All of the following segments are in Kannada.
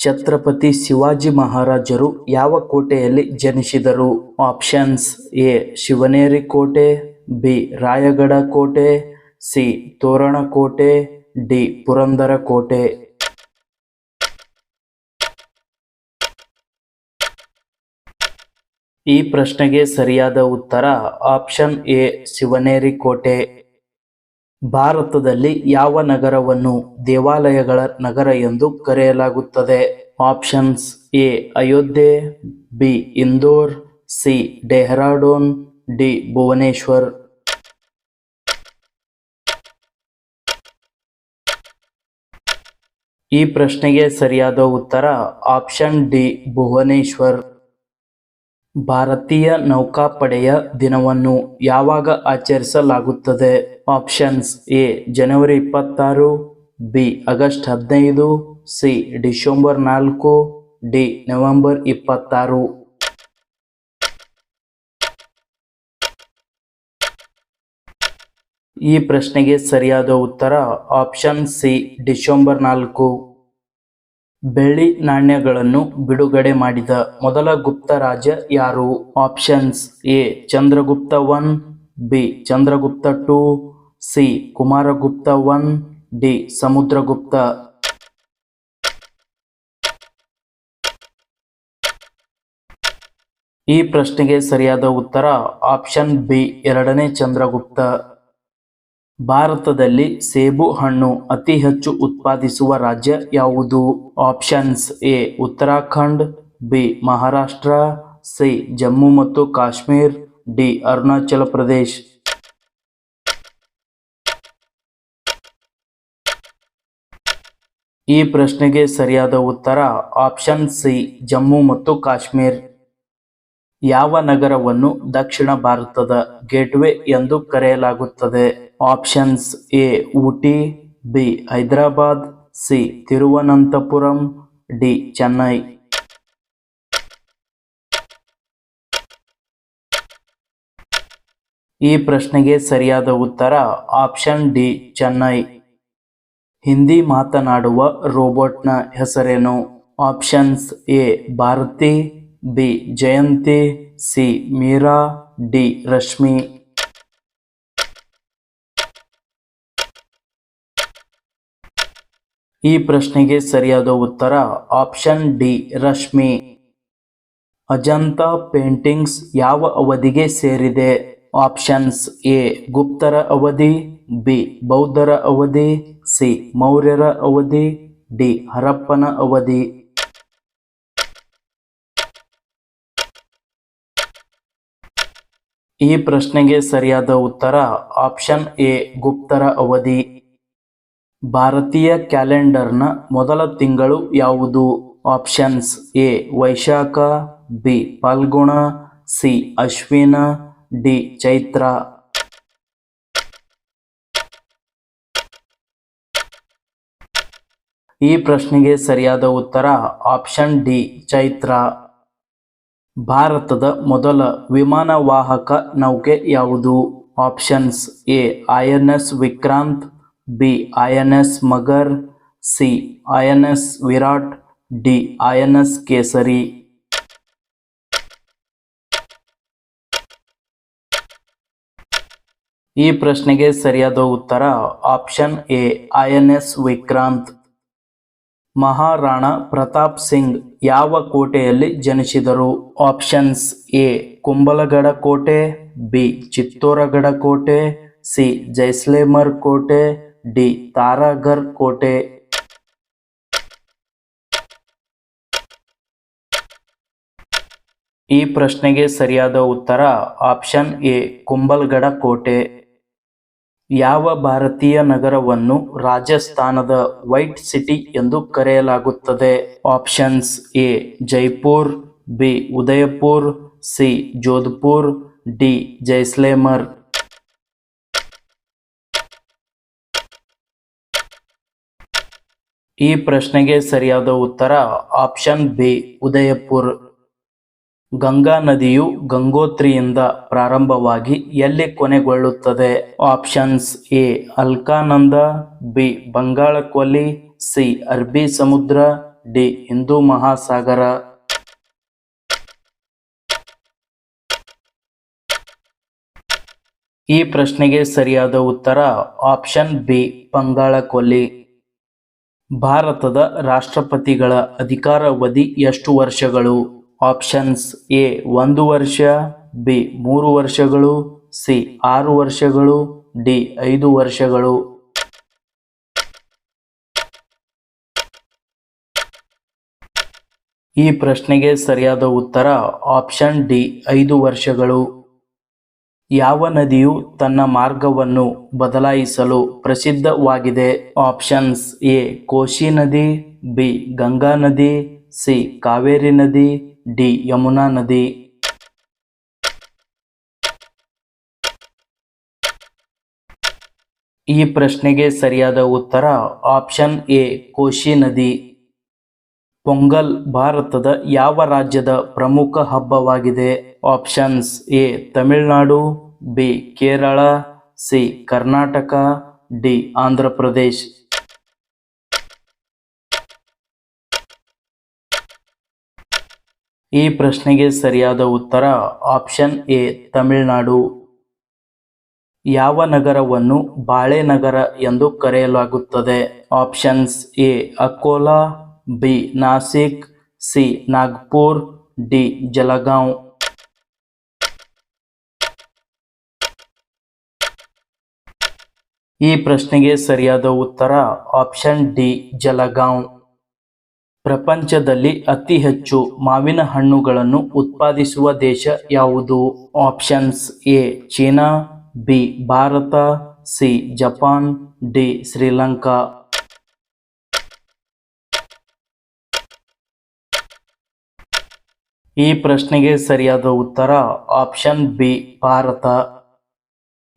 ಛತ್ರಪತಿ ಶಿವಾಜಿ ಮಹಾರಾಜರು ಯಾವ ಕೋಟೆಯಲ್ಲಿ ಜನಿಸಿದರು? ಆಪ್ಷನ್ಸ್ ಎ ಶಿವನೇರಿ ಕೋಟೆ ಬಿ ರಾಯಗಢ ಕೋಟೆ ಸಿ ತೋರಣ ಕೋಟೆ ಡಿ ಪುರಂದರ ಕೋಟೆ. ಈ ಪ್ರಶ್ನೆಗೆ ಸರಿಯಾದ ಉತ್ತರ ಆಪ್ಷನ್ ಎ ಶಿವನೇರಿ ಕೋಟೆ. ಭಾರತದಲ್ಲಿ ಯಾವ ನಗರವನ್ನು ದೇವಾಲಯಗಳ ನಗರ ಎಂದು ಕರೆಯಲಾಗುತ್ತದೆ? Options A, Ayodhya, B, Indore, C, Dehradun, D, Bhubaneswar. ಈ ಪ್ರಶ್ನೆಗೆ ಸರಿಯಾದ ಉತ್ತರ ಆಪ್ಷನ್ ಡಿ, ಭುವನೇಶ್ವರ್. ಭಾರತೀಯ ನೌಕಾಪಡೆಯ ದಿನವನ್ನು ಯಾವಾಗ ಆಚರಿಸಲಾಗುತ್ತದೆ? ಆಪ್ಷನ್ಸ್ ಎ, ಜನವರಿ ಇಪ್ಪತ್ತಾರು, ಬಿ, ಆಗಸ್ಟ್ ಹದಿನೈದು, ಸಿ, ಡಿಸೆಂಬರ್ ನಾಲ್ಕು, ಡಿ, ನವೆಂಬರ್ ಇಪ್ಪತ್ತಾರು. ಈ ಪ್ರಶ್ನೆಗೆ ಸರಿಯಾದ ಉತ್ತರ ಆಪ್ಷನ್ ಸಿ, ಡಿಸೆಂಬರ್ ನಾಲ್ಕು. ಬೆಳ್ಳಿ ನಾಣ್ಯಗಳನ್ನು ಬಿಡುಗಡೆ ಮಾಡಿದ ಮೊದಲ ಗುಪ್ತ ರಾಜ ಯಾರು? Options A Chandragupta one B Chandragupta two C Kumaragupta one D Samudragupta. ಈ ಪ್ರಶ್ನೆಗೆ ಸರಿಯಾದ ಉತ್ತರ ಆಪ್ಷನ್ ಬಿ ಎರಡನೇ ಚಂದ್ರಗುಪ್ತ. ಭಾರತದಲ್ಲಿ ಸೇಬು ಹಣ್ಣು ಅತಿ ಹೆಚ್ಚು ಉತ್ಪಾದಿಸುವ ರಾಜ್ಯ ಯಾವುದು? Options A Uttarakhand B Maharashtra C Jammu ಮತ್ತು ಕಾಶ್ಮೀರ್ ಡಿ ಅರುಣಾಚಲ ಪ್ರದೇಶ್. ಈ ಪ್ರಶ್ನೆಗೆ ಸರಿಯಾದ ಉತ್ತರ ಆಪ್ಷನ್ ಸಿ ಜಮ್ಮು ಮತ್ತು ಕಾಶ್ಮೀರ್. ಯಾವ ನಗರವನ್ನು ದಕ್ಷಿಣ ಭಾರತದ ಗೇಟ್ವೇ ಎಂದು ಕರೆಯಲಾಗುತ್ತದೆ? Options A, Ooty, B, Hyderabad, C, Thiruvananthapuram, D, Chennai. ಈ ಪ್ರಶ್ನೆಗೆ ಸರಿಯಾದ ಉತ್ತರ ಆಪ್ಷನ್ ಡಿ, ಚೆನ್ನೈ. ಹಿಂದಿ ಮಾತನಾಡುವ ರೋಬೋಟ್ನ ಹೆಸರೇನು? Options A, Bharati B. Jayanti, C. Meera, D. Rashmi. ಈ ಪ್ರಶ್ನೆಗೆ ಸರಿಯಾದ ಉತ್ತರ option D. Rashmi. Ajanta paintings ಯಾವ ಅವಧಿಗೆ ಸೇರಿದೆ? Options A. ಗುಪ್ತರ ಅವಧಿ, ಬಿ. ಬೌದ್ಧರ ಅವಧಿ, ಸಿ. ಮೌರ್ಯರ ಅವಧಿ, ಡಿ. ಹರಪ್ಪನ ಅವಧಿ. ಈ ಪ್ರಶ್ನೆಗೆ ಸರಿಯಾದ ಉತ್ತರ ಆಪ್ಷನ್ ಎ, ಗುಪ್ತರ ಅವಧಿ. ಭಾರತೀಯ ಕ್ಯಾಲೆಂಡರ್ನ ಮೊದಲ ತಿಂಗಳು ಯಾವುದು? Options A, Vaishakha, B, Phalguna, C, Ashwina, D, Chaitra. ಈ ಪ್ರಶ್ನೆಗೆ ಸರಿಯಾದ ಉತ್ತರ ಆಪ್ಷನ್ ಡಿ, ಚೈತ್ರ. ಭಾರತದ ಮೊದಲ ವಿಮಾನವಾಹಕ ನೌಕೆ ಯಾವುದು? Options A, I N S Vikrant, B, I N S Magar, C, I N S Viraat, D, I N S Kesari. ಈ ಪ್ರಶ್ನೆಗೆ ಸರಿಯಾದ ಉತ್ತರ option A, I N S Vikrant. Maharana Pratap Singh ಯಾವ ಕೋಟೆಯಲ್ಲಿ ಜನಿಸಿದರು? ಆಪ್ಷನ್ಸ್ ಎ, ಕುಂಬಲಗಡ ಕೋಟೆ, ಬಿ, ಚಿತ್ತೋರಗಡ ಕೋಟೆ, ಸಿ, ಜೈಸ್ಲೇಮರ್ ಕೋಟೆ, ಡಿ, ತಾರಾಗರ್ ಕೋಟೆ. ಈ ಪ್ರಶ್ನೆಗೆ ಸರಿಯಾದ ಉತ್ತರ ಆಪ್ಷನ್ ಎ, ಕುಂಬಲ್ಗಡ ಕೋಟೆ. ಯಾವ ಭಾರತೀಯ ನಗರವನ್ನು ರಾಜಸ್ಥಾನದ ವೈಟ್ ಸಿಟಿ ಎಂದು ಕರೆಯಲಾಗುತ್ತದೆ? Options A, Jaipur, B, Udaipur, C, Jodhpur, D, Jaisalmer. ಈ ಪ್ರಶ್ನೆಗೆ ಸರಿಯಾದ ಉತ್ತರ ಆಪ್ಷನ್ ಬಿ, ಉದಯಪುರ್. ಗಂಗಾ ನದಿಯು ಗಂಗೋತ್ರಿಯಿಂದ ಪ್ರಾರಂಭವಾಗಿ ಎಲ್ಲಿ ಕೊನೆಗೊಳ್ಳುತ್ತದೆ? Options A, Alaknanda, B Bengal ಕೊಲ್ಲಿ ಸಿ, ಅರಬ್ಬಿ ಸಮುದ್ರ, ಡಿ, ಹಿಂದೂ ಮಹಾಸಾಗರ. ಈ ಪ್ರಶ್ನೆಗೆ ಸರಿಯಾದ ಉತ್ತರ ಆಪ್ಷನ್ ಬಿ ಬಂಗಾಳ ಕೊಲ್ಲಿ ಭಾರತದ ರಾಷ್ಟ್ರಪತಿಗಳ ಅಧಿಕಾರಾವಧಿ ಎಷ್ಟು ವರ್ಷಗಳು? ಆಪ್ಷನ್ಸ್ ಎ ಒಂದು ವರ್ಷ ಬಿ ಮೂರು ವರ್ಷಗಳು ಸಿ ಆರು ವರ್ಷಗಳು ಡಿ ಐದು ವರ್ಷಗಳು. ಈ ಪ್ರಶ್ನೆಗೆ ಸರಿಯಾದ ಉತ್ತರ ಆಪ್ಷನ್ ಡಿ ಐದು ವರ್ಷಗಳು. ಯಾವ ನದಿಯು ತನ್ನ ಮಾರ್ಗವನ್ನು ಬದಲಾಯಿಸಲು ಪ್ರಸಿದ್ಧವಾಗಿದೆ? ಆಪ್ಷನ್ಸ್ ಎ ಕೋಶಿ ನದಿ ಬಿ ಗಂಗಾ ನದಿ ಸಿ ಕಾವೇರಿ ನದಿ ಡಿ, ಯಮುನಾ ನದಿ. ಈ ಪ್ರಶ್ನೆಗೆ ಸರಿಯಾದ ಉತ್ತರ ಆಪ್ಷನ್ ಎ, ಕೋಶಿ ನದಿ. ಪೊಂಗಲ್ ಭಾರತದ ಯಾವ ರಾಜ್ಯದ ಪ್ರಮುಖ ಹಬ್ಬವಾಗಿದೆ? Options A, Tamil Nadu, B, Kerala, C, Karnataka, D, Andhra Pradesh. ಈ ಪ್ರಶ್ನೆಗೆ ಸರಿಯಾದ ಉತ್ತರ ಆಪ್ಷನ್ ಎ, ತಮಿಳುನಾಡು. ಯಾವ ನಗರವನ್ನು ಬಾಳೆನಗರ ಎಂದು ಕರೆಯಲಾಗುತ್ತದೆ? Options A, Akola, B, Nashik, C, Nagpur, D, Jalgaon. ಈ ಪ್ರಶ್ನೆಗೆ ಸರಿಯಾದ ಉತ್ತರ ಆಪ್ಷನ್ ಡಿ, ಜಲಗಾಂವ್. ಪ್ರಪಂಚದಲ್ಲಿ ಅತಿ ಹೆಚ್ಚು ಮಾವಿನ ಹಣ್ಣುಗಳನ್ನು ಉತ್ಪಾದಿಸುವ ದೇಶ ಯಾವುದು? Options A, China, B, Bharat, C, Japan, D, Sri Lanka. ಈ ಪ್ರಶ್ನೆಗೆ ಸರಿಯಾದ ಉತ್ತರ ಆಪ್ಷನ್ ಬಿ, ಭಾರತ.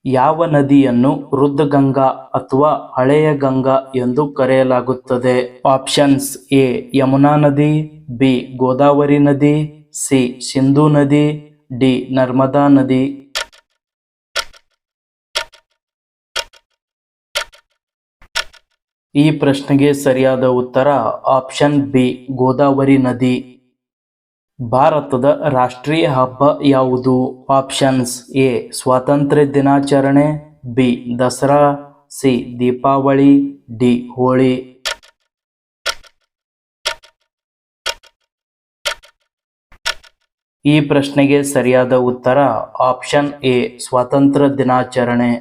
ಯಾವ ನದಿಯನ್ನು ವೃದ್ಧಗಂಗಾ ಅಥವಾ ಹಳೆಯ ಗಂಗಾ ಎಂದು ಕರೆಯಲಾಗುತ್ತದೆ? ಆಪ್ಷನ್ಸ್ ಎ ಯಮುನಾ ನದಿ ಬಿ ಗೋದಾವರಿ ನದಿ ಸಿ ಸಿಂಧೂ ನದಿ ಡಿ ನರ್ಮದಾ ನದಿ. ಈ ಪ್ರಶ್ನೆಗೆ ಸರಿಯಾದ ಉತ್ತರ ಆಪ್ಷನ್ ಬಿ ಗೋದಾವರಿ ನದಿ. ಭಾರತದ ರಾಷ್ಟ್ರೀಯ ಹಬ್ಬ ಯಾವುದು? ಆಪ್ಷನ್ಸ್ ಎ ಸ್ವಾತಂತ್ರ್ಯ ದಿನಾಚರಣೆ B Dasara C Deepavali D Holi. ಈ ಪ್ರಶ್ನೆಗೆ ಸರಿಯಾದ ಉತ್ತರ ಆಪ್ಷನ್ ಎ ಸ್ವಾತಂತ್ರ್ಯ ದಿನಾಚರಣೆ.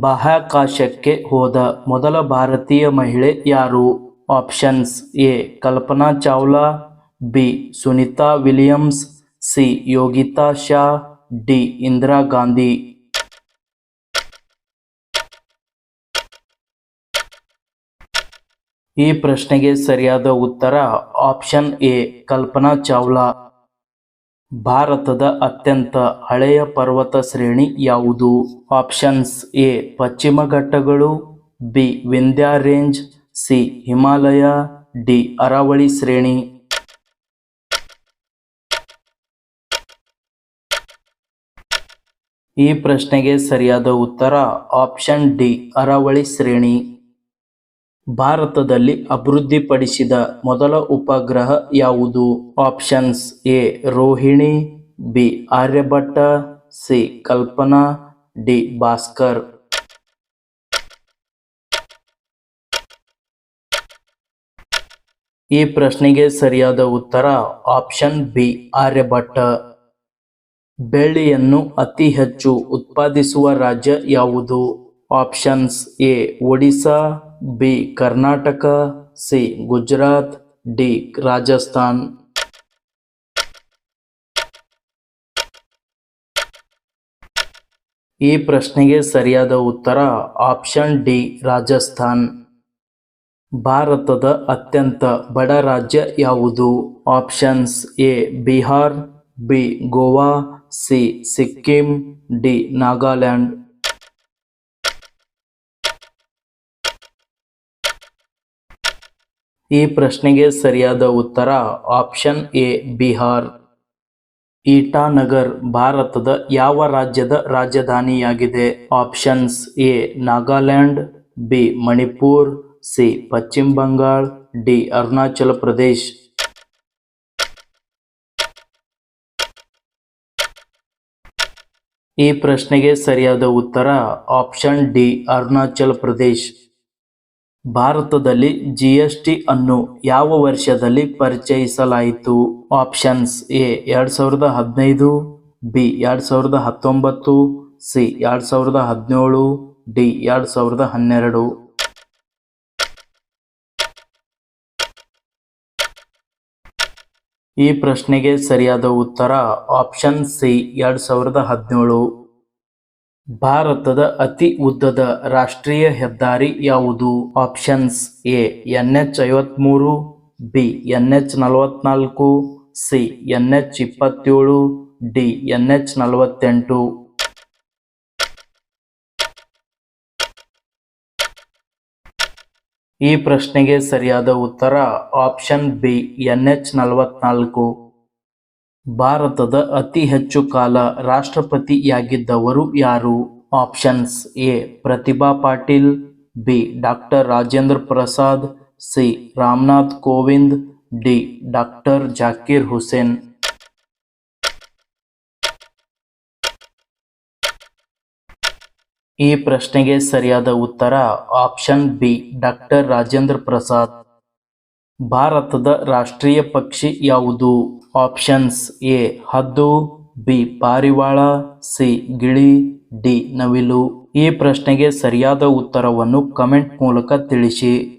ಬಾಹ್ಯಾಕಾಶಕ್ಕೆ ಹೋದ ಮೊದಲ ಭಾರತೀಯ ಮಹಿಳೆ ಯಾರು? Options A Kalpana Chawla. B. Sunita Williams, C. Yogita Shah, D. Indira Gandhi. ಈ ಪ್ರಶ್ನೆಗೆ ಸರಿಯಾದ ಉತ್ತರ ಆಪ್ಷನ್ ಎ, ಕಲ್ಪನಾ ಚಾವ್ಲಾ. ಭಾರತದ ಅತ್ಯಂತ ಹಳೆಯ ಪರ್ವತ ಶ್ರೇಣಿ ಯಾವುದು? ಆಪ್ಷನ್ಸ್ ಎ, ಪಶ್ಚಿಮ ಘಟ್ಟಗಳು, B. Vindhya range, C. Himalaya, D. Aravalli ಶ್ರೇಣಿ. ಈ ಪ್ರಶ್ನೆಗೆ ಸರಿಯಾದ ಉತ್ತರ ಆಪ್ಷನ್ ಡಿ, ಅರಾವಳಿ ಶ್ರೇಣಿ. ಭಾರತದಲ್ಲಿ ಅಭಿವೃದ್ಧಿಪಡಿಸಿದ ಮೊದಲ ಉಪಗ್ರಹ ಯಾವುದು? Options A, Rohini, B, Aryabhata, C, Kalpana, D, Bhaskar. ಈ ಪ್ರಶ್ನೆಗೆ ಸರಿಯಾದ ಉತ್ತರ ಆಪ್ಷನ್ ಬಿ, ಆರ್ಯಭಟ್ಟ. ಬೆಳ್ಳಿಯನ್ನು ಅತಿ ಹೆಚ್ಚು ಉತ್ಪಾದಿಸುವ ರಾಜ್ಯ ಯಾವುದು? Options A Odisha B, Karnataka, C, Gujarat, D, Rajasthan. ಈ ಪ್ರಶ್ನೆಗೆ ಸರಿಯಾದ ಉತ್ತರ ಆಪ್ಷನ್ ಡಿ, ರಾಜಸ್ಥಾನ್. ಭಾರತದ ಅತ್ಯಂತ ಬಡ ರಾಜ್ಯ ಯಾವುದು? Options A, Bihar, B, Goa C, Sikkim D, Nagaland. ಈ ಪ್ರಶ್ನೆಗೆ ಸರಿಯಾದ ಉತ್ತರ ಆಪ್ಷನ್ ಎ, ಬಿಹಾರ್. ಈಟಾನಗರ್ ಭಾರತದ ಯಾವ ರಾಜ್ಯದ ರಾಜಧಾನಿಯಾಗಿದೆ? Options A, Nagaland, B, Manipur, C, ಪಶ್ಚಿಮ ಬಂಗಾಳ, ಡಿ, ಅರುಣಾಚಲ ಪ್ರದೇಶ್. ಈ ಪ್ರಶ್ನೆಗೆ ಸರಿಯಾದ ಉತ್ತರ ಆಪ್ಷನ್ ಡಿ, ಅರುಣಾಚಲ ಪ್ರದೇಶ್. ಭಾರತದಲ್ಲಿ ಜಿ ಎಸ್ ಟಿ ಅನ್ನು ಯಾವ ವರ್ಷದಲ್ಲಿ ಪರಿಚಯಿಸಲಾಯಿತು? ಆಪ್ಷನ್ಸ್ ಎ, ಎರಡ್ ಸಾವಿರದ ಹದಿನೈದು, ಬಿ, ಎರಡ್ ಸಾವಿರದ ಹತ್ತೊಂಬತ್ತು, ಸಿ, ಎರಡ್ ಸಾವಿರದ ಹದಿನೇಳು, ಡಿ, ಎರಡ್ ಸಾವಿರದ ಹನ್ನೆರಡು. ಈ ಪ್ರಶ್ನೆಗೆ ಸರಿಯಾದ ಉತ್ತರ ಆಪ್ಷನ್ ಸಿ, ಎರಡು ಸಾವಿರದ ಹದಿನೇಳು. ಭಾರತದ ಅತಿ ಉದ್ದದ ರಾಷ್ಟ್ರೀಯ ಹೆದ್ದಾರಿ ಯಾವುದು? ಆಪ್ಷನ್ಸ್ ಎ ಎನ್ ಎಚ್ ಐವತ್ಮೂರು, ಬಿ ಎನ್ ಎಚ್ ನಲವತ್ನಾಲ್ಕು, ಸಿ ಎನ್ ಎಚ್ ಇಪ್ಪತ್ತೇಳು, ಡಿ ಎನ್ ಎಚ್ ನಲವತ್ತೆಂಟು. ಈ ಪ್ರಶ್ನೆಗೆ ಸರಿಯಾದ ಉತ್ತರ ಆಪ್ಷನ್ ಬಿ ಎನ್ ಎಚ್ ನಲವತ್ನಾಲ್ಕು. ಭಾರತದ ಅತಿ ಹೆಚ್ಚು ಕಾಲ ರಾಷ್ಟ್ರಪತಿಯಾಗಿದ್ದವರು ಯಾರು? Options A, Pratibha Patil, B doctor Rajendra Prasad, C, Ramnath Kovind, D doctor Zakir Hussain. ಈ ಪ್ರಶ್ನೆಗೆ ಸರಿಯಾದ ಉತ್ತರ option B doctor Rajendra Prasad. ಭಾರತದ ರಾಷ್ಟ್ರೀಯ ಪಕ್ಷಿ ಯಾವುದು? ಆಪ್ಷನ್ಸ್ ಎ, ಹದ್ದು, ಬಿ, ಪಾರಿವಾಳ, ಸಿ, ಗಿಳಿ, ಡಿ, ನವಿಲು. ಈ ಪ್ರಶ್ನೆಗೆ ಸರಿಯಾದ ಉತ್ತರವನ್ನು ಕಮೆಂಟ್ ಮೂಲಕ ತಿಳಿಸಿ.